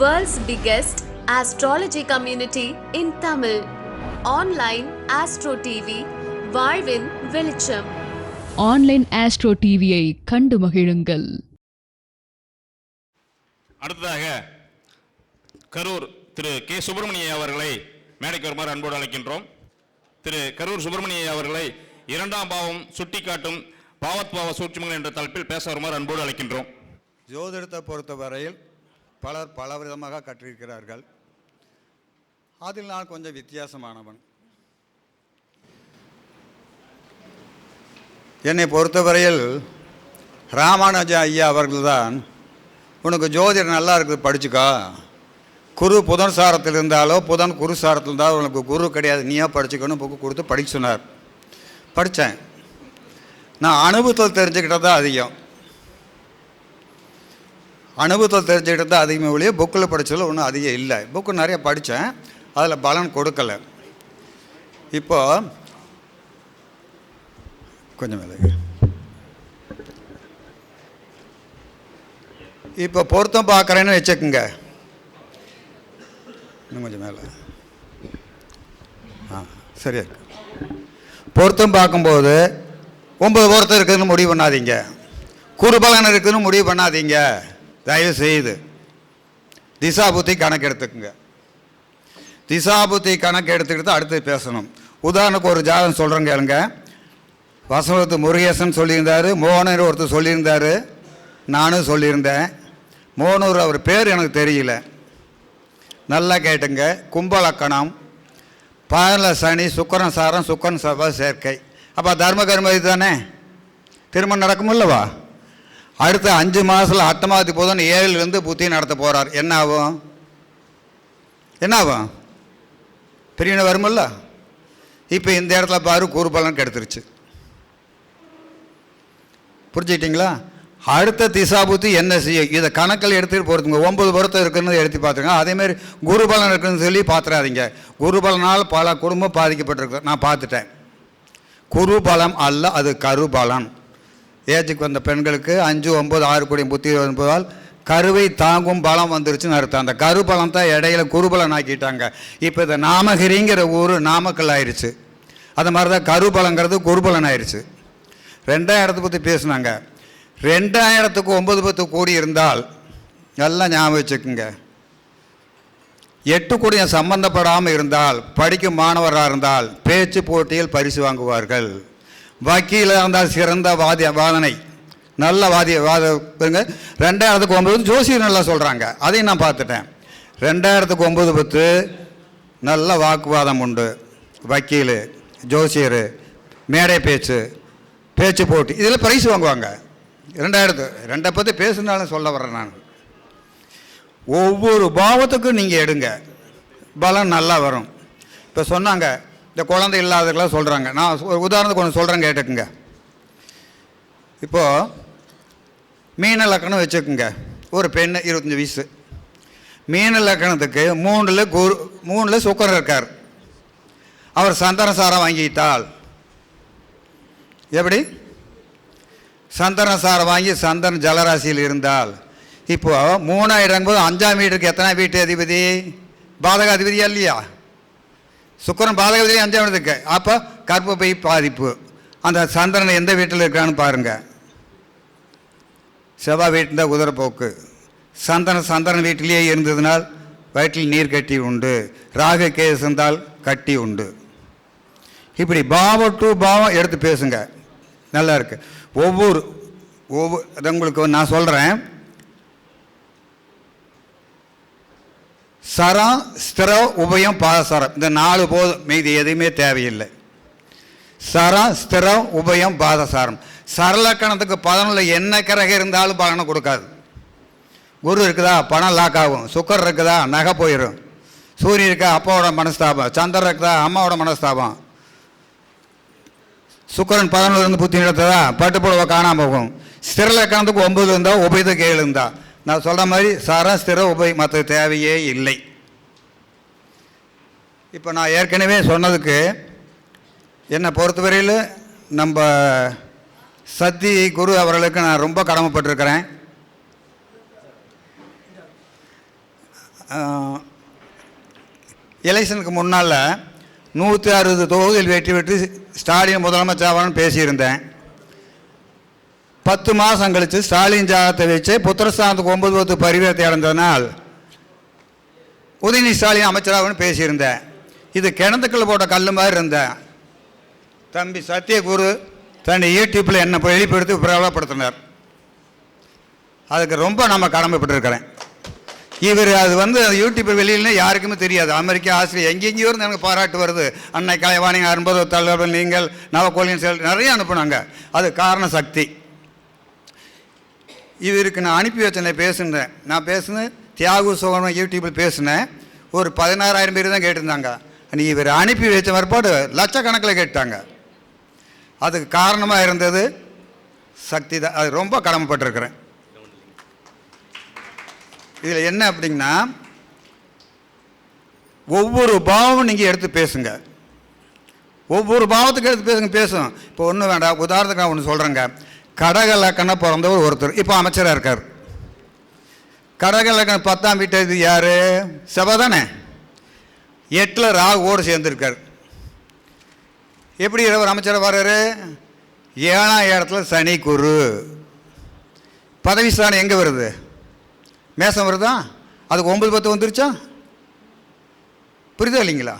World's biggest astrology community in Tamil. Online Astro TV, வாழ்வின் வெளிச்சம். Online astro டிவியை கண்டு மகிழுங்கள். அடுத்ததாக கரூர் திரு கே சுப்பிரமணிய அவர்களை மேடைக்கு வருமாறு அன்போடு அழைக்கின்றோம். திரு கரூர் சுப்பிரமணிய அவர்களை இரண்டாம் பாவம் சுட்டிக்காட்டும் பாவத்பாவ சூட்சுமங்கள் என்ற தலைப்பில் பேச வருமாறு அன்போடு அழைக்கின்றோம். ஜோதிடத்தை பொறுத்தவரையில் பலர் பல விதமாக கற்றிருக்கிறார்கள். அதில் நான் கொஞ்சம் வித்தியாசமானவன். என்னை பொறுத்தவரையில் ராமானுஜா ஐயா அவர்கள்தான் உனக்கு ஜோதிடம் நல்லா இருக்குது படிச்சுக்கோ. குரு புதன் சாரத்தில் இருந்தாலோ புதன் குரு சாரத்தில் இருந்தாலும் உனக்கு குரு கிடையாது. நீயா படிச்சுக்கணும் புக்கு கொடுத்து படிக்க சொன்னார். படித்தேன். நான் அனுபவத்தில் தெரிஞ்சுக்கிட்டதான் அதிகம். அனுபவத்தை தெரிஞ்சுக்கிட்டு தான் அதிகமாக ஒழிய புக்கில் படித்ததில் ஒன்றும் அதிகம் இல்லை. புக்கு நிறைய படித்தேன் அதில் பலன் கொடுக்கல. இப்போ கொஞ்சம் விலகு இப்போ பொருத்தம் பார்க்குறேன்னு வச்சுக்கோங்க. இன்னும் கொஞ்சம் மேலே. ஆ சரியா இருக்கு. பொருத்தம் பார்க்கும்போது ஒம்பது பொருத்தம் இருக்குதுன்னு முடிவு பண்ணாதீங்க. குறுபலன் இருக்குதுன்னு முடிவு பண்ணாதீங்க. தயவு செய்து திசாபுத்தி கணக்கெடுத்துக்குங்க. திசாபுத்தி கணக்கு எடுத்துக்கிட்டு தான் அடுத்து பேசணும். உதாரணத்துக்கு ஒரு ஜாதகம் சொல்கிறேங்க கேளுங்க. வசவத்து முருகேசன் சொல்லியிருந்தார் மோகனர் ஒருத்தர் சொல்லியிருந்தார் நானும் சொல்லியிருந்தேன். மோகனூர் அவர் பேர் எனக்கு தெரியல. நல்லா கேட்டுங்க. கும்பலக்கணம் பால சனி சுக்கரன் சாரம் சுக்கரன் சபா சேர்க்கை. அப்போ தர்ம கர்ம தானே திருமணம் நடக்குமில்லவா அடுத்த அஞ்சு மாதத்தில் அட்டமாதி புதன் ஏழிலிருந்து புத்தி நடத்த போகிறார் என்ன ஆகும்? என்ன ஆகும்? பிரிவினை வருமில்ல? இப்போ இந்த இடத்துல பாரு கூறுபலன் கெடுத்துருச்சு. புரிஞ்சுக்கிட்டீங்களா? அடுத்த திசாபுத்தி என்ன செய்யும்? இதை கணக்கில் எடுத்துகிட்டு போகிறதுங்க ஒம்பது பொருத்தம் இருக்குன்னு எடுத்து பார்த்துங்க அதேமாரி குருபலன் இருக்குன்னு சொல்லி பார்த்துறாதீங்க. குருபலனால் பல குடும்பம் பாதிக்கப்பட்டிருக்கு. நான் பார்த்துட்டேன். குருபலம் அல்ல அது கருபலன் ஏஜுக்கு வந்த பெண்களுக்கு அஞ்சு ஒம்பது ஆறு கோடி புத்தி என்பதால் கருவை தாங்கும் பலம் வந்துருச்சுன்னு அர்த்தம். அந்த கருபலம் தான் இடையில குருபலன் ஆக்கிட்டாங்க. இப்போ இந்த நாமகிரிங்கிற ஊர் நாமக்கல் ஆயிடுச்சு அது மாதிரி தான் கருபலங்கிறது குருபலன் ஆயிடுச்சு ரெண்டாயிரத்தை பற்றி பேசுனாங்க. ரெண்டாயிரத்துக்கு ஒம்பது பத்து கோடி இருந்தால் நல்லா ஞாபகம் வச்சுக்கோங்க. எட்டு கோடி சம்பந்தப்படாமல் இருந்தால் படிக்கும் மாணவராக இருந்தால் பேச்சு போட்டியில் பரிசு வாங்குவார்கள். வக்கீலாக இருந்தால் சிறந்த வாதி வாதனை. நல்ல வாதி வாத பாருங்க. ரெண்டாயிரத்துக்கு ஒம்பது ஜோசியர் நல்லா சொல்கிறாங்க அதையும் நான் பார்த்துட்டேன். ரெண்டாயிரத்துக்கு ஒம்பது பத்து நல்ல வாக்குவாதம் உண்டு. வக்கீல் ஜோசியர் மேடை பேச்சு பேச்சு போட்டி இதில் ப்ரைஸ் வாங்குவாங்க. ரெண்டாயிரத்து ரெண்டை பற்றி பேசுனாலும் சொல்ல வர்றேன் நான். ஒவ்வொரு பாவத்துக்கும் நீங்கள் எடுங்க. பலம் நல்லா வரும். இப்போ சொன்னாங்க இந்த குழந்தை இல்லாதவர்களாக சொல்கிறாங்க நான் ஒரு உதாரணத்துக்கு ஒன்று சொல்கிறேன் கேட்டுக்குங்க. இப்போது மீன லக்கணம் வச்சுக்கோங்க. ஒரு பெண் இருபத்தஞ்சி வயசு. மீன லக்கணத்துக்கு மூணில் குரு மூணில் சுக்கரன் இருக்கார். அவர் சந்தனசாரம் வாங்கிட்டால் எப்படி? சந்தனசாரம் வாங்கி சந்தன ஜலராசியில் இருந்தால் இப்போது மூணாயிரம் போது அஞ்சாம் வீட்டுக்கு எத்தனை வீட்டு அதிபதி? பாதக அதிபதியா இல்லையா? சுக்கரன் பாதகத்திலே அஞ்சாம் இடத்துக்கு அப்போ கற்பப்பை பாதிப்பு. அந்த சந்திரன் எந்த வீட்டில் இருக்கான்னு பாருங்கள் செவ்வாய் வீட்டில் தான் குதிரைப்போக்கு. சந்தன சந்திரன் வீட்டிலேயே இருந்ததுனால் வயிற்றில் நீர் கட்டி உண்டு. ராகு கேஸ் இருந்தால் கட்டி உண்டு. இப்படி பாவம் டு பாவம் எடுத்து பேசுங்க. நல்லா இருக்கு. ஒவ்வொரு ஒவ்வொரு உங்களுக்கு நான் சொல்கிறேன் சரம் ஸ்திரம் உபயம் பாதசரம் இந்த நாலு போதும் மீதி எதுவுமே தேவையில்லை. சரம் ஸ்திரம் உபயம் பாதசாரம் சரலக்கணத்துக்கு பதனில் என்ன கிரகம் இருந்தாலும் பலனை கொடுக்காது. குரு இருக்குதா? பணம் லாக் ஆகும். சுக்கர் இருக்குதா? நகை போயிடும் சூரியன் இருக்கா? அப்பாவோட மனஸ்தாபம். சந்திரன் இருக்குதா? அம்மாவோட மனஸ்தாபம். சுக்கரன் பதினொன்று புத்தி நடத்ததா பட்டு புடவை காணாமல் போகும். ஸ்திரலக்கணத்துக்கு ஒம்பது இருந்தால் உபயத்துக்கு ஏழு இருந்தால் நான் சொல்கிற மாதிரி சரம் ஸ்திர உபயம் மற்ற தேவையே இல்லை. இப்போ நான் ஏற்கனவே சொன்னதுக்கு என்னை பொறுத்தவரையில் நம்ம சத்தி குரு அவர்களுக்கு நான் ரொம்ப கடமைப்பட்டிருக்கிறேன். எலெக்ஷனுக்கு முன்னால் நூற்றி அறுபது தொகுதியில் வெற்றி பெற்று ஸ்டாலின் முதலமைச்சர் பேசியிருந்தேன். பத்து மாதம் கழித்து ஸ்டாலின் ஜாதகத்தை வச்சு புத்திரஸ்தானத்துக்கு ஒன்பது பத்து பரிவர்த்தை அடைந்ததினால் உதயநிதி ஸ்டாலின் அமைச்சராகனு பேசியிருந்தேன். இது கிணத்துக்குள்ள போட்ட கல் மாதிரி இருந்தேன் தம்பி சத்யகுரு தன்னை யூடியூப்பில் என்னை வெளிப்படுத்தி பிரபலப்படுத்தினார். அதுக்கு ரொம்ப நம்ம கடமைப்பட்டிருக்கிறேன். இவர் அது வந்து யூடியூப் வெளியில யாருக்குமே தெரியாது. அமெரிக்கா ஆஸ்திரேலியா எங்கெங்கேயோ இருந்து எனக்கு பாராட்டு வருது. அன்னை கலைவாணி அன்பது தலைவர் நீங்கள் நவகோலியன் செல் நிறைய அனுப்புனாங்க. அது காரண சக்தி. இவருக்கு நான் அனுப்பி வச்சேன் பேசுனேன். நான் பேசுனேன் தியாகு சோகனம் யூடியூப்பில் பேசினேன். ஒரு பதினாறாயிரம் பேர் தான் கேட்டிருந்தாங்க. இவர் அனுப்பி வச்ச மறுபாடு லட்சக்கணக்கில் கேட்டாங்க. அதுக்கு காரணமாக இருந்தது சக்தி தான். அது ரொம்ப கடமைப்பட்டிருக்கிறேன். இதில் என்ன அப்படிங்கன்னா ஒவ்வொரு பாவமும் நீங்கள் எடுத்து பேசுங்க. ஒவ்வொரு பாவத்துக்கு எடுத்து பேசுங்க பேசும் இப்போ ஒன்றும் வேண்டாம். உதாரணத்துக்கு நான் ஒன்று சொல்கிறேங்க கடகலக்கண பிறந்தவர் ஒருத்தர். இப்போ அமைச்சராக இருக்கார். கடகலக்கண பத்தாம் வீட்டு இது யார்? செவ்வாய் எட்டில் ராகுவோடு சேர்ந்துருக்கார். எப்படி இரவு அமைச்சராக வர்றாரு ஏழாம் இடத்துல சனி குரு. பதவி ஸ்தானம் எங்கே வருது? மேசம் வருதா? அதுக்கு ஒம்பது பத்து வந்துருச்சா? புரியுதா இல்லைங்களா?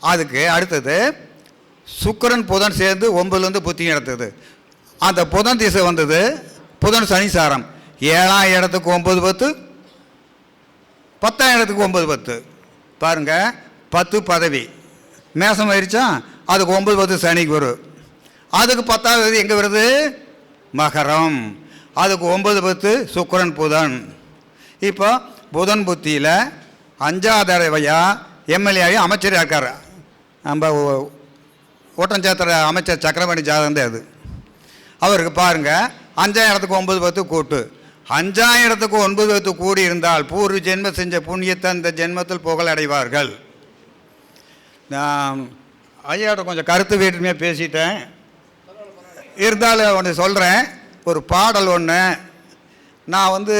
அதுக்கு அடுத்தது சுக்கிரன் புதன் சேர்ந்து ஒன்பதுலேருந்து புத்தி நடத்துது. அந்த புதன் திசை வந்தது புதன் சனி சாரம். ஏழாம் இடத்துக்கு ஒம்பது பத்து பத்தாம் இடத்துக்கு ஒன்பது பத்து. பாருங்க பத்து பதவி. மேசம் ஆயிடுச்சா அதுக்கு ஒம்பது பத்து சனிக்கு வரும் அதுக்கு பத்தாவது எங்கே வருது? மகரம். அதுக்கு ஒன்பது பத்து சுக்கரன் புதன். இப்போ புதன் புத்தியில் அஞ்சாவது தடவையா எம்எல்ஏ அமைச்சராக இருக்கார். நம்ம ஓ- ஓட்டஞ்சாத்திர அமைச்சர் சக்கரவர்த்தி ஜாதகம் தான் அது. அவருக்கு பாருங்கள் அஞ்சாயிரத்துக்கு ஒன்பது பத்து கூட்டு. அஞ்சாயிரத்துக்கு ஒன்பது பத்து கூடி இருந்தால் பூர்வ ஜென்ம செஞ்ச புண்ணியத்தை அந்த ஜென்மத்தில் புகழ் அடைவார்கள் நான் ஐயாட்ட கொஞ்சம் கருத்து வேற்றுமையாக பேசிட்டேன். இருந்தாலும் ஒன்று சொல்கிறேன் ஒரு பாடல் ஒன்று நான் வந்து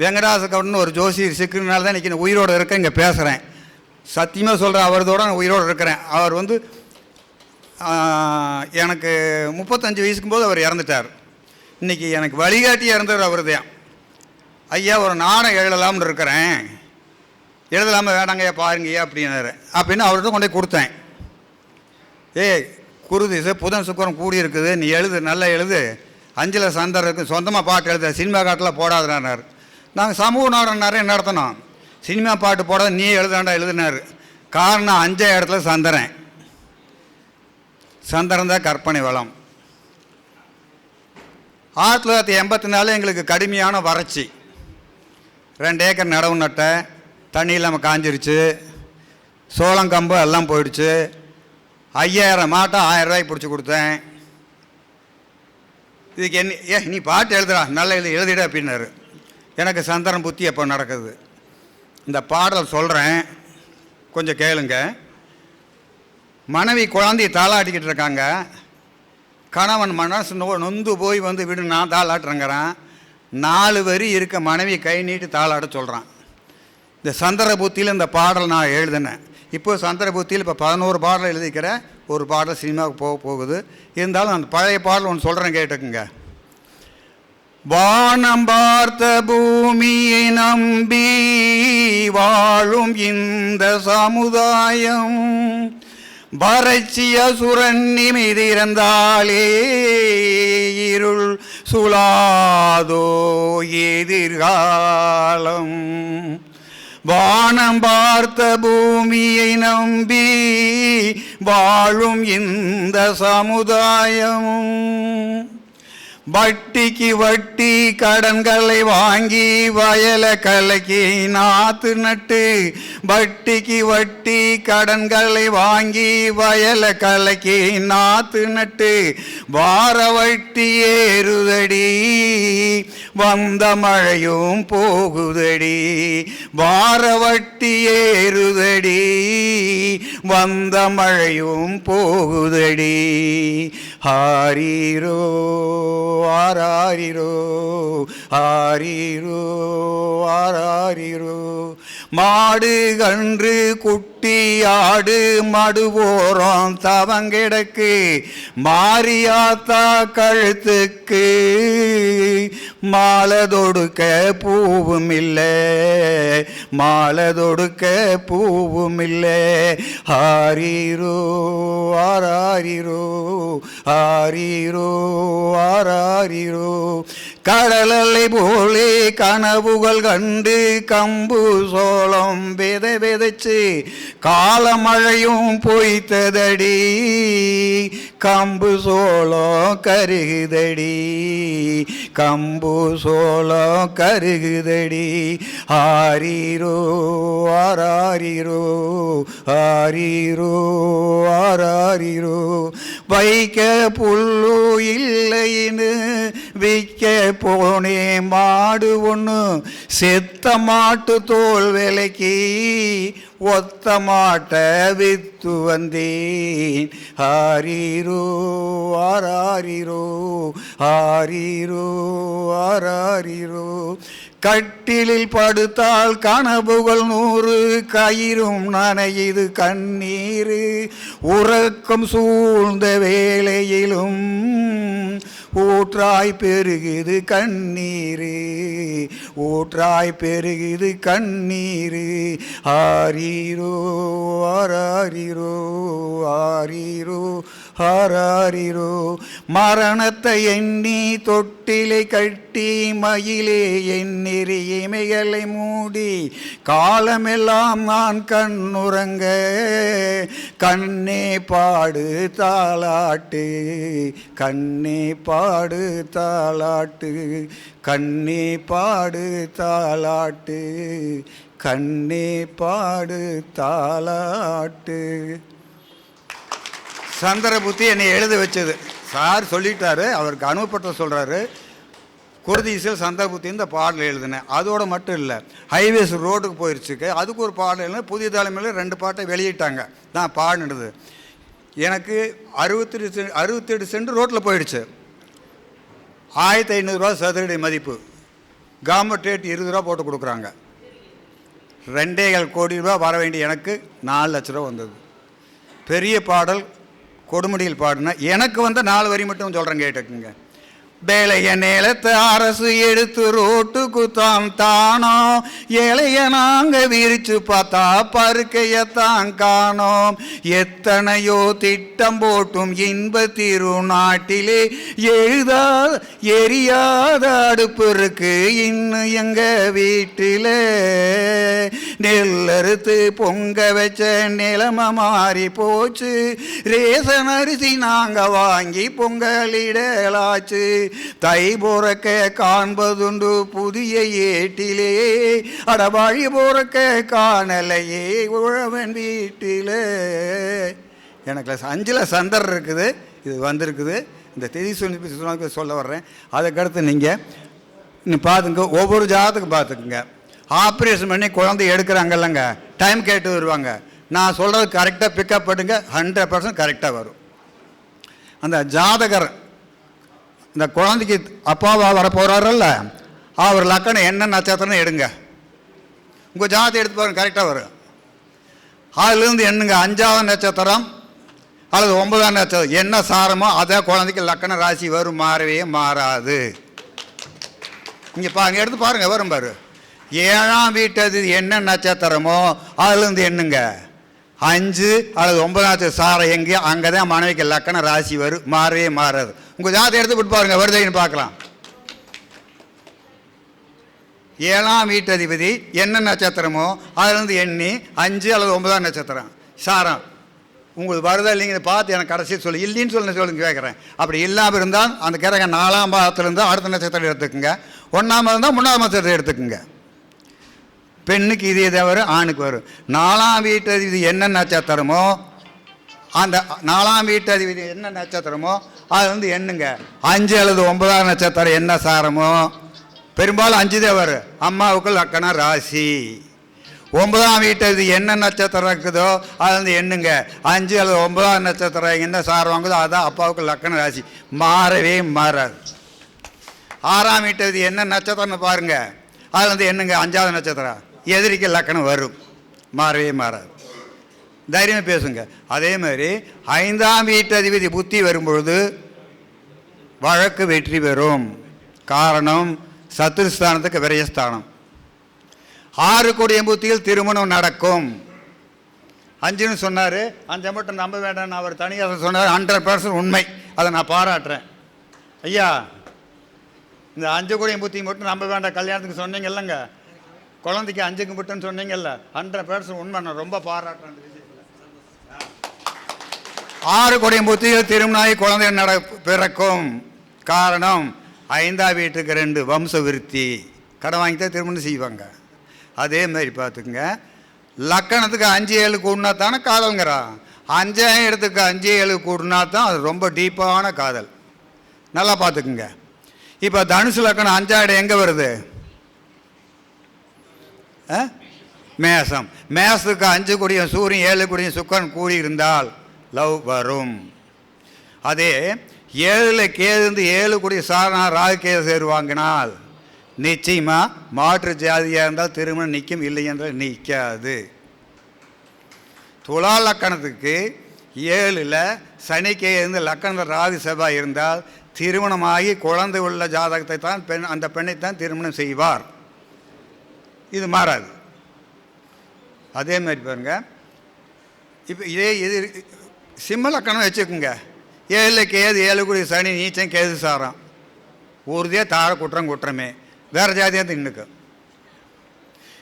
வெங்கடாச கவுடன் ஒரு ஜோசியர் சிக்கினால தான் இன்றைக்கி உயிரோடு இருக்கேன் இங்கே பேசுகிறேன் சத்தியமாக சொல்கிறேன் அவரதோட நான் உயிரோடு இருக்கிறேன். அவர் வந்து எனக்கு முப்பத்தஞ்சு வயசுக்கும் போது அவர் இறந்துட்டார். இன்றைக்கி எனக்கு வழிகாட்டி இறந்தவர் அவர் தான் ஐயா ஒரு நாடகம் எழுதலாம்னு இருக்கிறேன். எழுதலாமல் வேணாங்கய்யா பாருங்கய்யா அப்படின்னாரு. அப்படின்னு அவர்கிட்ட கொண்டு போய் கொடுத்தேன். ஏய் குருதிசை புதன் சுக்கரம் கூடி இருக்குது நீ எழுது நல்லா எழுது. அஞ்சில் சந்தர் இருக்கு சொந்தமாக பாட்டு எழுத சினிமா காட்டில் போடாதுனார். நாங்கள் சமூக நாடகம் நிறைய நடத்தினோம் சினிமா பாட்டு போடாத நீ எழுதாண்டா எழுதினார். காரணம் அஞ்சே இடத்துல சந்தரன். சந்திரன் தான் கற்பனை வளம். ஆயிரத்தி தொள்ளாயிரத்தி எண்பத்தி நாலு எங்களுக்கு கடுமையான வறட்சி. ரெண்டு ஏக்கர் நடவு நட்டேன். தண்ணி இல்லாமல் காஞ்சிருச்சு. சோளம் கம்பு எல்லாம் போயிடுச்சு. ஐயாயிரம் மாட்டை ஆயிரம் ரூபாய்க்கு பிடிச்சி கொடுத்தேன். இதுக்கு என்ன ஏ நீ பாட்டு எழுதுடா நல்ல எழுதி எழுதிட அப்படின்னாரு. எனக்கு சந்திரன் புத்தி எப்போ நடக்குது. இந்த பாடல் சொல்கிறேன் கொஞ்சம் கேளுங்க. மனைவி குழந்தைய தாளாட்டிக்கிட்டு இருக்காங்க. கணவன் மனசு நோ நொந்து போய் வந்து விடு நான் தாளாட்டுறேங்கிறான். நாலு வரி இருக்க மனைவி கை நீட்டி தாளாட சொல்கிறான் இந்த சந்திரபூத்தியில் இந்த பாடல் நான் எழுதினேன். இப்போ சந்திரபூத்தியில் இப்போ பதினோரு பாடல் எழுதிக்கிறேன் ஒரு பாடல் சினிமாவுக்கு போக போகுது. இருந்தாலும் அந்த பழைய பாடல் ஒன்று சொல்கிறேன் கேட்டுக்குங்க. வானம் பார்த்த பூமியை நம்பி வாழும் இந்த சமுதாயம். வறட்சிய சுரன் நிமிதிறந்தாலே இருள் சுலாதோ எதிர்காலம். வானம் பார்த்த பூமியை நம்பி வாழும் இந்த சமுதாயமும். வட்டிக்கு வட்டி கடன்களை வாங்கி வயல கலக்கி நாத்து நட்டு. வட்டிக்கு வட்டி கடன்களை வாங்கி வயல கலக்கி நாத்து நட்டு. வார வட்டி ஏறுதடி வந்த மழையும் போகுதடி. வார வட்டி ஏறுதடி வந்த மழையும் போகுதடி. ஆரீரோ ஆராரிரோ ஆரீரோ ஆராரிரோ. மாடு கன்று குட்டி ஆடு மடு போறோம் தவங்கிடக்கு மாரியாத்தா கழுத்துக்கு மாலதொடுக்க பூவும் இல்லை மாலதொடுக்க பூவும் இல்லை ஆரீரோ ஆராரிரோ ஆரீரோ ஆராரிரோ. கடலலை போலே கனவுகள் கண்டு கம்பு சோளம் விதை விதைச்சு காலமழையும் பொய்த்ததடி. கம்பு சோளம் கருகுதடி. கம்பு சோளம் கருகுதடி. ஆரீரோ ஆராரிரோ ஆரீரோ ஆராரிரோ. வைக்க புல்லு இல்லைன்னு விற்க போனே மாடு ஒன்று செத்த மாட்டு தோல் விலைக்கு ஒத்த மாட்டை வித்து வந்தேன். ஹாரீரோ ஆராரிரோ ஹாரீரோ ஆராரிரோ. கட்டிலில் படுத்தால் கனவுகள் நூறு கயிறும் நனையுது கண்ணீர். உறக்கம் சூழ்ந்த வேளையிலும் ஊற்றாய் பெருகுது கண்ணீர். ஊற்றாய் பெருகுது கண்ணீர். ஆரீரோ ஆரீரோ ஆரீரோ ஆராரிரோ மரணத்தை எண்ணி தொட்டிலை கட்டி மயிலே எண்ணிறி இமைகளை மூடி காலமெல்லாம் நான் கண்ணுறங்க கண்ணே பாடு தாளாட்டு கண்ணே பாடு தாளாட்டு கண்ணே பாடு தாளாட்டு கண்ணே பாடு தாளாட்டு. சந்திரபுத்தி என்னை எழுத வச்சது. சார் சொல்லிட்டாரு அவருக்கு அனுப்பப்பட்ட சொல்கிறாரு குருதீசில் சந்திரபுத்தி இந்த பாடல் எழுதினேன். அதோட மட்டும் இல்லை ஹைவேஸ் ரோட்டுக்கு போயிடுச்சுக்கு அதுக்கு ஒரு பாடல் எழுதின புதிய தலைமையில் ரெண்டு பாட்டை வெளியிட்டாங்க. நான் பாடினது. எனக்கு அறுபத்தெட்டு சென்ட் அறுபத்தெட்டு சென்ட் ரோட்டில் போயிடுச்சு. ஆயிரத்தி ஐநூறுரூவா சதுரடி மதிப்பு. கவர்மெண்ட் ரேட் இருபது ரூபா போட்டு கொடுக்குறாங்க. ரெண்டேகால் கோடி ரூபா வர வேண்டிய எனக்கு நாலு லட்ச ரூபா வந்தது. பெரிய பாடல் கொடுமுடியில் பாடின எனக்கு வந்து நாலு வரி மட்டும் சொல்கிறேன் கேட்டுக்குங்க. வேலைய நிலத்தை அரசு எடுத்து ரோட்டுக்கு தான் தானோ? ஏழைய நாங்க விரிச்சு பார்த்தா பருக்கையத்தான் காணோம். எத்தனையோ திட்டம் போட்டும் இன்ப திருநாட்டிலே எழுதா எரியாத அடுப்பு இருக்கு இன்னும் எங்க வீட்டில். நெல்லறுத்து பொங்க வச்ச நிலம மாறி போச்சு. ரேசன் அரிசி நாங்க வாங்கி பொங்கலிடலாச்சு. தை போறக்க காண்பதுண்டு புதிய ஏட்டிலே. அடவாழி போறக்க காணலையே உழவன் வீட்டிலே. எனக்கு அஞ்சில் சந்தர் இருக்குது இது வந்திருக்குது. இந்த தெதி சொல்லி சொல்ல வர்றேன். அதுக்கடுத்து நீங்கள் இன்னும் பார்த்துங்க ஒவ்வொரு ஜாதத்துக்கு பார்த்துக்குங்க ஆப்ரேஷன் பண்ணி குழந்தை எடுக்கிறாங்கல்லங்க டைம் கேட்டு வருவாங்க. நான் சொல்கிறது கரெக்டாக பிக்கப் பண்ணுங்க ஹண்ட்ரட் பர்சன்ட் கரெக்டாக வரும். அந்த ஜாதகர் இந்த குழந்தைக்கு அப்பாவா வர போகிறாரல்ல அவர் லக்கணம் என்ன நட்சத்திரம் எடுங்க. உங்கள் ஜாதி எடுத்து பாருங்க கரெக்டாக வரும். அதுலேருந்து என்னங்க அஞ்சாவது நட்சத்திரம் அல்லது ஒன்பதாம் நட்சத்திரம். என்ன சாரமோ அதே குழந்தைக்கு லக்கண ராசி வரும் மாறவே மாறாது. இங்கே பாருங்க எடுத்து பாருங்கள் வரும் பாரு. ஏழாம் வீட்டது என்ன நட்சத்திரமோ அதுலேருந்து என்னங்க அஞ்சு அல்லது ஒன்பதாம் நட்சத்திரம் சாரம் எங்கேயோ அங்கே தான் மனைவிக்கு லக்கண ராசி வரும் மாறவே மாறாது. உங்கள் ஜாதகம் எடுத்து விட்டு பாருங்க வருதைன்னு பார்க்கலாம். ஏழாம் வீட்டதிபதி என்ன நட்சத்திரமோ அதுலேருந்து எண்ணி அஞ்சு அல்லது ஒன்பதாம் நட்சத்திரம். சாரம். உங்களுக்கு வருதா இல்லைங்க பார்த்து எனக்கு கடைசி சொல்லு. இல்லைன்னு சொல்லி சொல்லுங்க கேட்குறேன். அப்படி இல்லாமல் இருந்தால் அந்த கிரக நாலாம் பாகத்தில் இருந்தால் அடுத்த நட்சத்திரம் எடுத்துக்கோங்க. ஒன்றாம் இருந்தால் மூணாம் நட்சத்திரம் எடுத்துக்கோங்க. பெண்ணுக்கு இதே தவிர ஆணுக்கு வரும். நாலாம் வீட்டு அதிபதி என்ன நட்சத்திரமோ அந்த நாலாம் வீட்டு அதிபதி என்ன நட்சத்திரமோ அது வந்து எண்ணுங்க. அஞ்சு அல்லது ஒன்பதாம் நட்சத்திரம் என்ன சாரமோ? பெரும்பாலும் அஞ்சு தான் வரும் அம்மாவுக்கு லக்கணம் ராசி. ஒன்பதாம் வீட்டு இது என்ன நட்சத்திரம் இருக்குதோ அது வந்து எண்ணுங்க. அஞ்சு அல்லது ஒன்பதாம் நட்சத்திரம் என்ன சார் வாங்குதோ அதுதான் அப்பாவுக்கு லக்கண ராசி. மாறவே மாறாது. ஆறாம் வீட்டு இது என்ன நட்சத்திரம்னு பாருங்கள் அது வந்து எண்ணுங்க அஞ்சாவது நட்சத்திரம். எதிரிக்கு லக்கணம் வரும். மாறவே மாறாது. தைரியமாக பேசுங்க. அதே மாதிரி ஐந்தாம் வீட்டதிபதி புத்தி வரும்பொழுது வழக்கு வெற்றி பெறும். காரணம் சத்துருஸ்தானத்துக்கு விரயஸ்தானம். ஆறு கோடிய புத்தியில் திருமணம் நடக்கும். அஞ்சுன்னு சொன்னார். அஞ்சை மட்டும் நம்ப வேண்டாம்னு அவர் தனியாக சொன்னார். ஹண்ட்ரட் பர்சன்ட் உண்மை. அதை நான் பாராட்டுறேன். ஐயா இந்த அஞ்சு கோடிய புத்தி மட்டும் நம்ப வேண்டாம். கல்யாணத்துக்கு சொன்னீங்கல்லங்க. குழந்தைக்கு அஞ்சுக்கு மட்டும்னு சொன்னீங்கல்ல. ஹண்ட்ரட் பர்சன்ட் உண்மை. நான் ரொம்ப பாராட்டுறேன். ஆறு கொடியும் புத்தியில் திருநாய் குழந்தை நட பிறக்கும் காரணம் ஐந்தாம் வீட்டுக்கு ரெண்டு வம்ச விருத்தி. கடன் வாங்கி தான் திருமணம் செய்வாங்க. அதே மாதிரி பார்த்துக்குங்க. லக்கணத்துக்கு அஞ்சு ஏழு கூடினா தானே காதல்ங்கிறான் அஞ்சாயிரம் இடத்துக்கு அஞ்சு ஏழு கூடினா தான் அது ரொம்ப டீப்பான காதல். நல்லா பார்த்துக்குங்க. இப்போ தனுசு லக்கணம் அஞ்சாயிரம் எங்கே வருது? ஆ? மேசம். மேசத்துக்கு அஞ்சு குடியும் சூரியன் ஏழு குடியும் சுக்கன் கூடி இருந்தால் லவ் வரும். அதே ஏழில் கேது ஏழு குடி சாரணா ராகு கேது சேருவாங்கினால் நிச்சயமாக மாற்று ஜாதியாக இருந்தால் திருமணம் நிற்கும் இல்லை என்றால் நிற்காது துலா லக்கணத்துக்கு ஏழில் சனிக்கே இருந்து லக்கணத்தில் ராகு செவ்வாய் இருந்தால் திருமணமாகி குழந்தை உள்ள ஜாதகத்தை தான் பெண் அந்த பெண்ணை தான் திருமணம் செய்வார். இது மாறாது. அதே மாதிரி பாருங்கள் இப்போ இதே இது சிம்ம லக்கணம் வச்சுக்கோங்க. ஏழில் கேது ஏழு குடி சனி நீச்சம் கேது சாரம். ஊர்தியே தாழ குற்றம் குற்றமே. வேறு ஜாதியாக தின்னுக்கு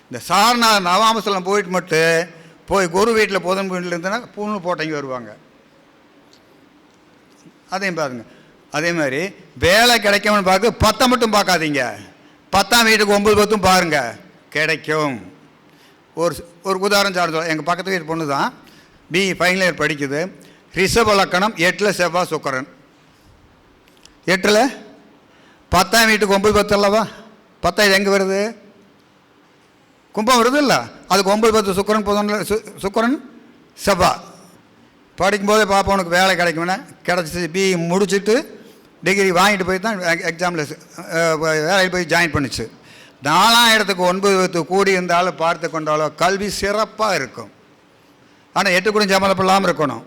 இந்த சாரநாத நவாமசலம் போயிட்டு மட்டும் போய் குரு வீட்டில் புதன் வீட்டில் இருந்தனா பூணு போட்டங்க வருவாங்க. அதையும் பாருங்க. அதே மாதிரி வேலை கிடைக்கும்னு பார்க்க பத்தை மட்டும் பார்க்காதீங்க. பத்தாம் வீட்டுக்கு ஒம்பது பத்தும் பாருங்கள் கிடைக்கும். ஒரு ஒரு உதாரணம் சார் எங்கள் பக்கத்து வீட்டு பொண்ணு தான் பிஇ ஃபைனல் இயர் படிக்குது. ரிஷப லக்கணம் எட்டில் செவ்வாய் சுக்கரன். எட்டில்? பத்தாம் வீட்டுக்கு ஒம்பது பத்து அல்லவா? பத்தாயிரம் எங்கே வருது? கும்பம் வருது இல்லை? அதுக்கு ஒம்பது பத்து சுக்கரன் புதன்ல சு சுக்கரன் செவ்வாய் படிக்கும்போதே பார்ப்போம் உனக்கு வேலை கிடைக்கும்னா கிடச்சி பி முடிச்சுட்டு டிகிரி வாங்கிட்டு போய் தான் எக்ஸாமில் வேலையில் போய் ஜாயின் பண்ணுச்சு. நாலாம் இடத்துக்கு ஒன்பது பத்து கூடி இருந்தாலும் பார்த்து கொண்டாலோ கல்வி சிறப்பாக இருக்கும். ஆனால் எட்டு குடி சம்மந்தப்படாமல் இருக்கணும்.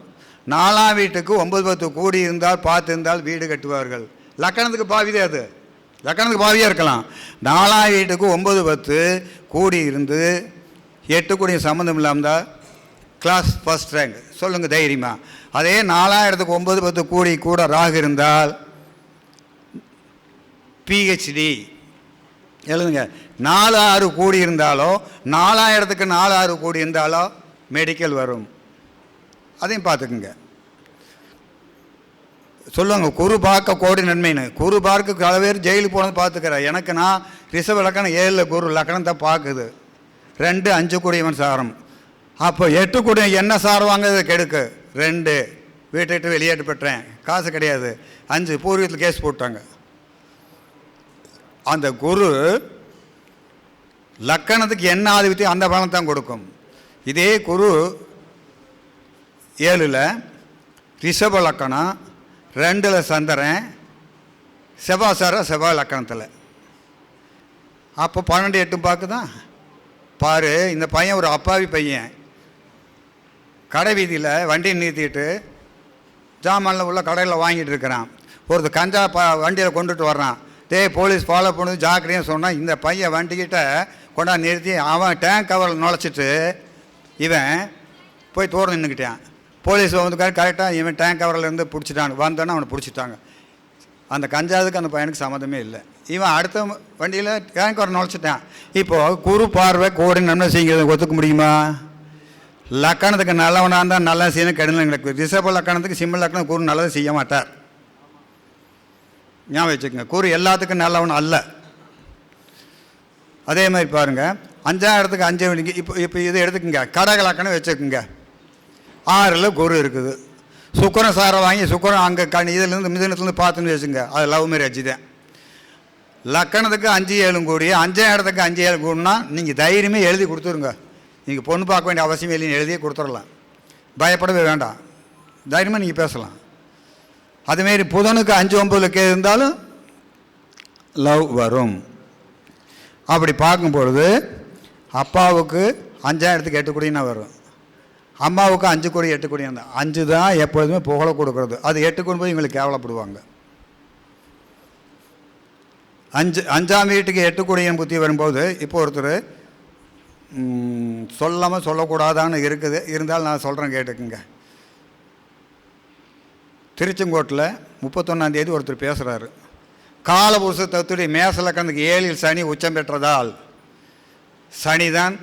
நாலாம் வீட்டுக்கு ஒன்பது பத்து கூடி இருந்தால் பார்த்து இருந்தால் வீடு கட்டுவார்கள். லக்கணத்துக்கு பாவிதே அது. லக்கணத்துக்கு பாவியாக இருக்கலாம். நாலாம் வீட்டுக்கு ஒன்பது பத்து கூடி இருந்து எட்டு கூடிய சம்மந்தம் இல்லாமல் தான் கிளாஸ் ஃபஸ்ட் ரேங்க் சொல்லுங்கள் தைரியமாக அதே நாலாயிரத்துக்கு ஒன்பது பத்து கூடி கூட ராகு இருந்தால் பிஹெச்டி எழுதுங்க. நாலு ஆறு கூடி இருந்தாலோ நாலாயிரத்துக்கு நாலு ஆறு கூடி இருந்தாலோ மெடிக்கல் வரும். அதையும் பார்த்துக்குங்க. சொல்லுவாங்க குரு பார்க்க கோடி நன்மைன்னு. குரு பார்க்க பல பேர் ஜெயிலுக்கு போனது பார்த்துக்கிறேன். எனக்கு நான் ரிஷப லக்கணம் ஏழில் குரு லக்கணம் தான் பார்க்குது. ரெண்டு அஞ்சு கூடியவன் சாரம். அப்போ எட்டு கூடிய என்ன சார் வாங்குறது கெடுக்கு. ரெண்டு வீட்டை விட்டு வெளியேட்டு பெற்றேன் காசு கிடையாது. அஞ்சு பூர்வீகத்தில் கேஸ் போட்டாங்க. அந்த குரு லக்கணத்துக்கு என்ன ஆதிபத்தியம் அந்த பலன் தான் கொடுக்கும். இதே குரு ஏழில் ரிஷப லக்கணம் ரெண்டில் சந்திரன் செவ்வாசாரம் செவ்வாய் லக்கணத்தில். அப்போ பன்னெண்டு எட்டும் பார்க்குதான் பாரு இந்த பையன் ஒரு அப்பாவி பையன். கடை வீதியில் வண்டியை நிறுத்திட்டு ஜாமான்ல உள்ள கடையில் வாங்கிட்டு இருக்கிறான். ஒருத்தர் கஞ்சா ப வண்டியில் கொண்டுட்டு வர்றான். டேய் போலீஸ் ஃபாலோ பண்ணுது ஜாக்கிரதையாக சொன்னால் இந்த பையன் வண்டிக்கிட்ட கொண்டாந்து நிறுத்தி அவன் டேங்க் கவரில் நுழைச்சிட்டு இவன் போய் தூரம் நின்றுக்கிட்டான் போலீஸ் வந்துக்காரு கரெக்டாக இவன் டேங்க் கவரில் பிடிச்சிட்டாங்க வந்தோன்னே அவனை பிடிச்சிட்டாங்க. அந்த கஞ்சாதுக்கு அந்த பையனுக்கு சம்மந்தமே இல்லை. இவன் அடுத்த வண்டியில் டேங்க் கவர் நுழைச்சிட்டான். இப்போது குறு பார்வை கோடி நன்மை செய்கிறது ஒத்துக்க முடியுமா? லக்கணத்துக்கு நல்லவனாக இருந்தால் நல்லா செய்யணும் கெடுதல் கிடக்கு ரிஷப லக்கணத்துக்கு சிம்ம லக்கணம் குரு நல்லது செய்ய மாட்டார். ஞாபகம் வச்சுக்கோங்க. குரு எல்லாத்துக்கும் நல்லவன் அல்ல. அதே மாதிரி பாருங்கள் அஞ்சாம் இடத்துக்கு அஞ்சு மணிக்கு இப்போ இப்போ இதை எடுத்துக்கோங்க. கடக லக்கணம் வச்சுக்கோங்க. ஆறில் குரு இருக்குது. சுக்கரன் சாரை வாங்கி சுக்கரன் அங்கே கண் இதுலேருந்து மிதனத்துலேருந்து பார்த்துன்னு வச்சுங்க அது லவ் மேரேஜ் தான் லக்கணத்துக்கு அஞ்சு ஏழும் கூடி அஞ்சாம் இடத்துக்கு அஞ்சு ஏழு கூடனா நீங்கள் தைரியமே எழுதி கொடுத்துருங்க. நீங்கள் பொண்ணு பார்க்க வேண்டிய அவசியம் இல்லைன்னு எழுதியே கொடுத்துடலாம். பயப்படவே வேண்டாம். தைரியமாக நீங்கள் பேசலாம். அதுமாரி புதனுக்கு அஞ்சு ஒம்பதுக்கு இருந்தாலும் லவ் வரும். அப்படி பார்க்கும் பொழுது அப்பாவுக்கு அஞ்சாயிரத்துக்கு எட்டு கோடினா வரும். அம்மாவுக்கு அஞ்சு கோடி எட்டு கோடி அந்த அஞ்சு தான் எப்பொழுதுமே புகழ கொடுக்குறது. அது எட்டு கொண்டு போய் இவங்களுக்கு கேவலப்படுவாங்க. அஞ்சு அஞ்சாம் வீட்டுக்கு எட்டு கோடியின் புத்தி வரும்போது இப்போ ஒருத்தர் சொல்லாமல் சொல்லக்கூடாதான்னு இருக்குது. இருந்தாலும் நான் சொல்கிறேன் கேட்டுக்குங்க. திருச்செங்கோட்டில் முப்பத்தொன்னாந்தேதி ஒருத்தர் பேசுகிறாரு காலபுருஷ தத்துடைய மேசலக்கணத்துக்கு ஏழில் சனி உச்சம் பெற்றதால் சனிதான்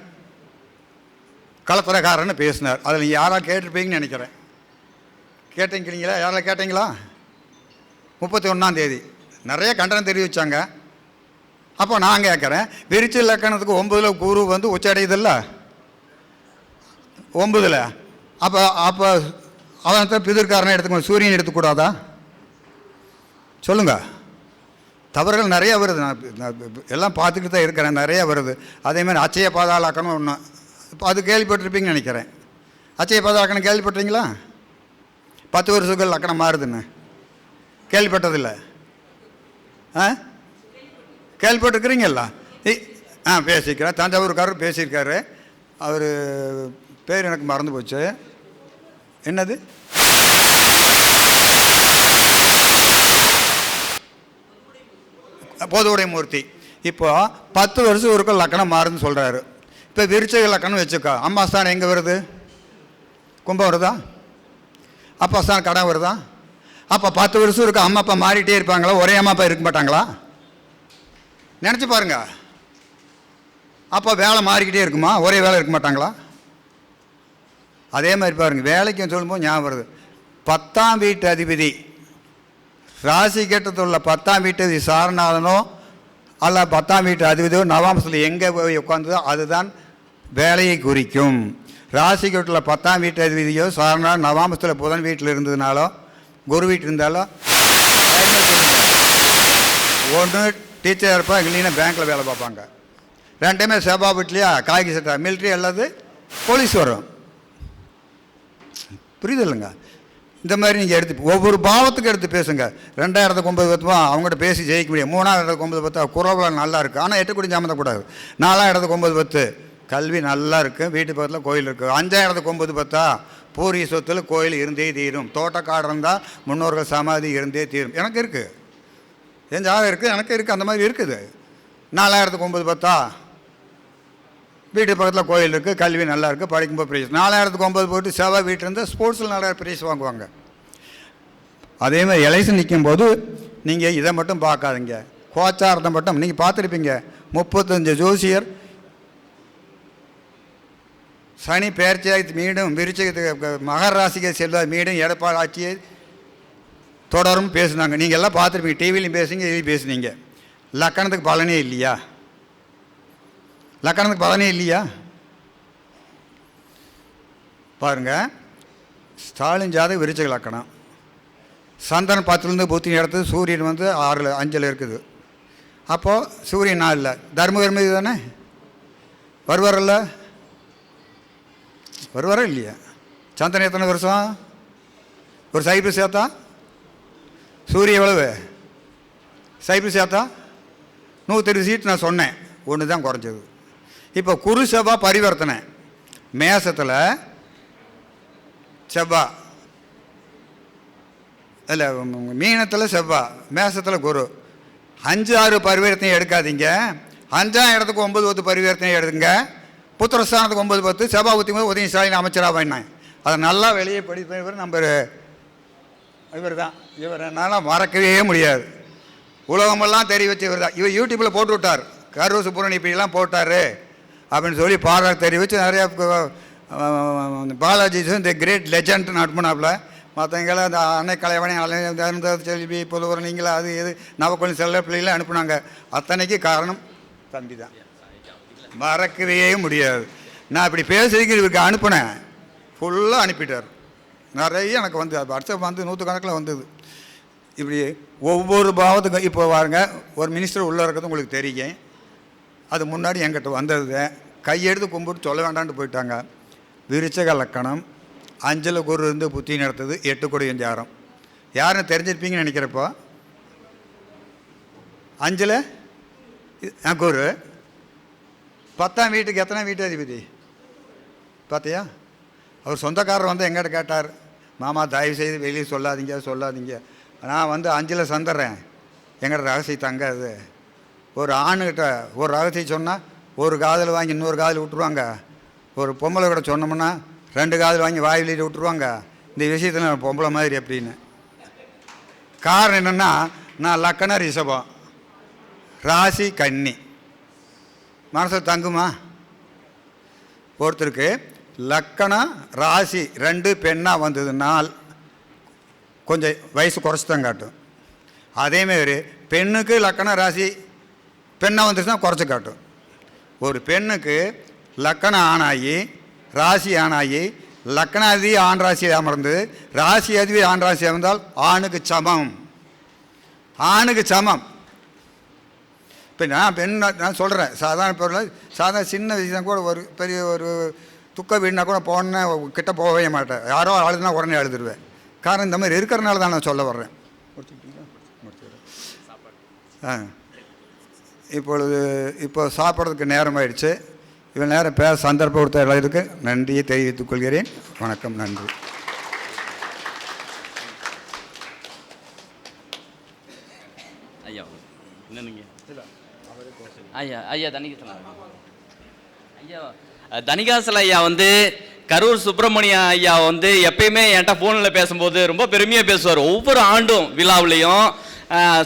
கலப்பரக்காரன்னு பேசினார். அதில் நீங்கள் யாராக கேட்டிருப்பீங்கன்னு நினைக்கிறேன். கேட்டீங்களா யாரால் கேட்டீங்களா? முப்பத்தி ஒன்றாம் தேதி. நிறைய கண்டனம் தெரிவித்தாங்க அப்போ நான் கேட்குறேன் விரிச்சு இலக்கணத்துக்கு ஒம்பதில் குரு வந்து உச்சடையுதில்ல? ஒம்பதில் அப்போ அப்போ அவன் தான் பிதிர்காரனை எடுத்துக்கணும் சூரியன் எடுத்துக்கூடாதா? சொல்லுங்கள் தவறுகள் நிறைய வருது. நான் எல்லாம் பார்த்துக்கிட்டு தான் இருக்கிறேன். நிறைய வருது. அதேமாதிரி அச்சய பாதாளக்கணும் ஒன்று அது கேள்விப்பட்டிருப்பீங்கன்னு நினைக்கிறேன். அச்சய பாதாளக்கணம் கேள்விப்பட்டீங்களா பத்து வருஷங்கள் லக்கணம் மாறுதுன்னு. கேள்விப்பட்டதில்லை. ஆ? கேள்விப்பட்டிருக்கிறீங்களா? ஆ பேசிக்கிறேன். தஞ்சாவூர்காரர் பேசியிருக்காரு. அவர் பேர் எனக்கு மறந்து போச்சு. என்னது? போதுவுடைய மூர்த்தி இப்போ பத்து வருஷம் ஒருக்கும் லக்கணம் மாறுன்னு சொல்கிறாரு இப்போ விருச்சக லக்கணம் வச்சுக்கோ. அம்மா ஸ்தானம் எங்கே வருது? கும்பம் வருதா? அப்பா ஸ்தானம் கடன் வருதா? அப்போ பத்து வருஷம் இருக்கும் அம்மா அப்பா மாறிட்டே இருப்பாங்களா? ஒரே அம்மா அப்பா இருக்க மாட்டாங்களா? நினச்சி பாருங்க. அப்போ வேலை மாறிக்கிட்டே இருக்குமா? ஒரே வேலை இருக்க மாட்டாங்களா? அதே மாதிரி பாருங்கள் வேலைக்கு சொல்லும்போது ஞாபகம் வருது. பத்தாம் வீட்டு அதிபதி. ராசி கட்டத்தில் உள்ள பத்தாம் வீட்டு அதிபதி சாரநாதனோ அல்ல பத்தாம் வீட்டு அதிபதியோ நவாம்சத்தில் எங்கே போய் உட்காந்ததோ அதுதான் வேலையை குறிக்கும். ராசி கட்டத்தில் பத்தாம் வீட்டு அதிபதியோ சாரநாதன் நவாம்சத்தில் புதன் வீட்டில் இருந்ததுனாலோ குரு வீட்டில் இருந்தாலோ ஒன்று டீச்சர் இருப்பா இல்லைன்னா பேங்க்கில் வேலை பார்ப்பாங்க. ரெண்டுமே செபா வீட்லையா காய்கறி சட்டா மிலிட்ரி அல்லது போலீஸ் வரும். புரியுது இல்லைங்க இந்த மாதிரி நீங்கள் எடுத்து ஒவ்வொரு பாவத்துக்கு எடுத்து பேசுங்க. ரெண்டாயிரத்துக்கு ஒம்பது பத்துமா அவங்ககிட்ட பேசி ஜெயிக்க முடியும். மூணாயிரத்துக்கு ஒம்பது பத்து குறவெல்லாம் நல்லா இருக்குது ஆனால் எட்டு கூட சம்மந்தக்கூடாது நாலாயிரத்துக்கு ஒன்பது பத்து. கல்வி நல்லா இருக்குது வீட்டு பக்கத்தில் கோயில் இருக்குது அஞ்சாயிரத்துக்கு ஒம்பது பத்தா பூரிய சொத்தில் கோயில் இருந்தே தீரும். தோட்டக்காடு இருந்தால் முன்னோர்கள் சமாதி இருந்தே தீரும். எனக்கு இருக்குது என் ஜாதகம் இருக்குது எனக்கு இருக்குது அந்த மாதிரி இருக்குது. நாலாயிரத்துக்கு ஒம்பது பத்தா வீட்டு பக்கத்தில் கோயில் இருக்குது கல்வி நல்லா இருக்குது படிக்கும்போது ப்ரைஸ். நாலாயிரத்துக்கு ஒம்பது போட்டு செவ்வாய் வீட்டிலேருந்து ஸ்போர்ட்ஸில் நிறைய ப்ரைஸ் வாங்குவாங்க. அதே மாதிரி எலெக்ஷன் நிற்கும் போது நீங்கள் இதை மட்டும் பார்க்காதீங்க. கோச்சாரத்தை மட்டும் நீங்கள் பார்த்துருப்பீங்க. முப்பத்தஞ்சு ஜோசியர் சனி பெயர்ச்சியாக மீண்டும் விருச்சகத்துக்கு மகர ராசிக்கு செல்வார் மீண்டும் எடப்பாடி ஆட்சியை தொடரும் பேசுனாங்க. நீங்கள் எல்லாம் பார்த்துருப்பீங்க. டிவிலையும் பேசுங்க இதுலையும் பேசுனீங்க. லக்கணத்துக்கு பலனே இல்லையா? லக்கணத்துக்கு பலனே இல்லையா? பாருங்கள் ஸ்டாலின் ஜாதகம் விருச்சக லக்கணம். சந்திரன் பத்துலேருந்து புத்தி இடத்துல சூரியன் வந்து ஆறில் அஞ்சில் இருக்குது. அப்போது சூரியன் நாளில் தர்மகர்ம இது தானே வருவாரல்ல வருவாரா இல்லையா? சந்திரன் எத்தனை வருஷம்? ஒரு சைப்பு சேர்த்தா சூரிய எவ்வளவு சைப்பு சேர்த்தா நூற்றி சீட் நான் சொன்னேன். ஒன்று தான் குறைஞ்சது. இப்போ குரு செவ்வா பரிவர்த்தனை. மேசத்தில் செவ்வா. இல்லை மீனத்தில் செவ்வா. மேசத்தில் குரு. அஞ்சு ஆறு பரிவர்த்தனை எடுக்காதீங்க. அஞ்சாம் இடத்துக்கு ஒம்பது பத்து பரிவர்த்தனை எடுங்க. புத்திரஸ்தானத்துக்கு ஒன்பது பத்து செவ்வா போது உதய ஸ்டாலின் அமைச்சராக பண்ணேன் அதை நல்லா வெளியே படிப்பவர் நம்ம இவர் தான். இவர் என்னால் மறக்கவே முடியாது. உலகமெல்லாம் தெரிய வச்சு இவர் தான். இவர் யூடியூப்பில் போட்டு விட்டார். கரூர் சுப்புரணி இப்படிலாம் போட்டார். அப்படின்னு சொல்லி பாராட்டு வச்சு நிறையா பாலாஜி இந்த கிரேட் லெஜண்ட் நட்புனாப்பில் மற்றவங்கள அந்த அன்னை கலைவணி அலைந்த செல்வி புலவர் நீங்களா அது இது நவக்கொழி செல்ல பிள்ளைகளாம் அனுப்புனாங்க. அத்தனைக்கு காரணம் தம்பி தான் மறக்கவே முடியாது. நான் இப்படி பேசுறதுக்கு இவருக்கு அனுப்புனேன். ஃபுல்லாக அனுப்பிட்டார். நிறைய எனக்கு வந்து வாட்ஸ்அப் வந்து நூற்றுக்கணக்கில் வந்தது. இப்படி ஒவ்வொரு பாவத்துக்கும் இப்போ பாருங்க ஒரு மினிஸ்டர் உள்ளே இருக்கிறது உங்களுக்கு தெரியும். அது முன்னாடி என்கிட்ட வந்தது. கையெடுத்து கும்பிட்டு சொல்ல வேண்டாம்னு போயிட்டாங்க. விருச்சக லக்கணம் அஞ்சல குரு இருந்து புத்தி நடத்துது எட்டு கொடி அஞ்சாரம். யாருன்னு தெரிஞ்சிருப்பீங்கன்னு நினைக்கிறப்போ? அஞ்சல? குரு. பத்தாம் வீட்டுக்கு எத்தனை வீட்டு அதிபதி? பார்த்தியா அவர் சொந்தக்காரர் வந்து எங்கிட்ட கேட்டார். மாமா தயவு செய்து வெளியே சொல்லாதீங்க சொல்லாதீங்க. நான் வந்து அஞ்சில் சந்துடுறேன் எங்கிட்ட ரகசியம் தங்காது. ஒரு ஆணுகிட்ட ஒரு ரகசியம் சொன்னால் ஒரு காதில் வாங்கி இன்னொரு காதில் விட்டுருவாங்க. ஒரு பொம்பளை கூட சொன்னோம்னா ரெண்டு காதில் வாங்கி வாய் வெளியிட்டு விட்டுருவாங்க. இந்த விஷயத்தில் நான் பொம்பளை மாதிரி அப்படின்னு காரணம் என்னென்னா நான் லக்கண ரிஷபம். ராசி கன்னி. மனசில் தங்குமா? ஒருத்தருக்கு லக்கணம் ராசி ரெண்டு பெண்ணாக வந்ததுனால் கொஞ்சம் வயசு குறைச்சி தான் காட்டும் அதேமாரி பெண்ணுக்கு லக்கண ராசி பெண்ணாக வந்துருச்சுன்னா குறைச்சி காட்டும். ஒரு பெண்ணுக்கு லக்கணம் ஆணாகி ராசி ஆணாகி லக்கணாதி ஆண் ராசி அமர்ந்து ராசி அதிபதி ஆண் ராசி அமர்ந்தால் ஆணுக்கு சமம். ஆணுக்கு சமம். இப்போ நான் பெண் நான் சொல்கிறேன் சாதாரண பொருள் சாதாரண சின்ன விஷயம் கூட ஒரு பெரிய ஒரு துக்க வீடுனா கூட போன கிட்ட போகவே மாட்டேன். யாரோ அழுதுனா உடனே அழுதுருவேன். காரணம் இந்த மாதிரி இருக்கிறனால தான் நான் சொல்ல வர்றேன். ஆ. இப்பொழுது இப்போ சாப்பிட்றதுக்கு நேரம் ஆயிடுச்சு இவ்வளோ நேரம் பேச சந்தர்ப்பம் கொடுத்த எல்லாத்துக்கு நன்றியை தெரிவித்துக் கொள்கிறேன். வணக்கம் நன்றி ஐயா என்னங்க ஐயா ஐயா தனிகாசலா ஐயா அஹ், ஐயா வந்து கரூர் சுப்பிரமணிய ஐயா வந்து எப்பயுமே என்கிட்ட ஃபோனில் பேசும்போது ரொம்ப பெருமையாக பேசுவார். ஒவ்வொரு ஆண்டும் விழாவிலையும்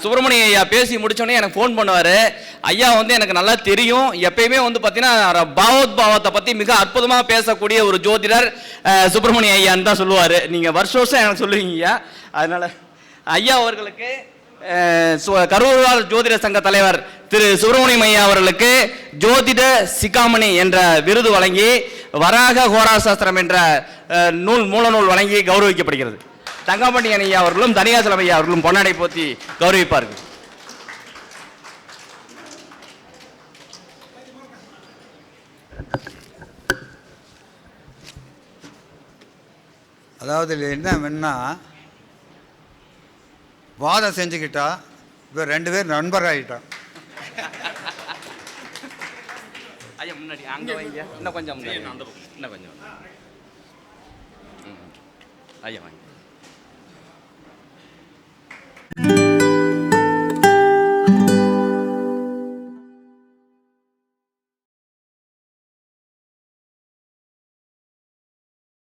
சுப்பிரமணிய ஐயா பேசி முடிச்சோடனே எனக்கு ஃபோன் பண்ணுவார். ஐயா வந்து எனக்கு நல்லா தெரியும். எப்பயுமே வந்து பார்த்தீங்கன்னா பாவத் பாவத்தை பற்றி மிக அற்புதமாக பேசக்கூடிய ஒரு ஜோதிடர் சுப்பிரமணிய ஐயான்னு தான் சொல்லுவார். நீங்கள் வருஷ வருஷம் எனக்கு சொல்லுவீங்க ஐயா. அதனால் ஐயா அவர்களுக்கு கரூர்வால் ஜோதிட சங்க தலைவர் திரு சுப்பிரமணியம் ஐயா அவர்களுக்கு ஜோதிட சிகாமணி என்ற விருது வழங்கி வராக ஹோராசாஸ்திரம் என்ற நூல் மூலநூல் வழங்கி கௌரவிக்கப்படுகிறது. தங்கமணியன் ஐயா அவர்களும் தனியாசலம் ஐயா அவர்களும் பொன்னாடை போத்தி கௌரவிப்பார்கள். அதாவது என்ன வேணா வாதம் செஞ்சுக்கிட்டா இப்போ ரெண்டு பேர் நண்பர் ஆகிட்டோம் ஐயா முன்னாடி அங்கே வாங்க. இன்னும் கொஞ்சம் முன்னாடி. இன்னும் கொஞ்சம் ஐயா வாங்க.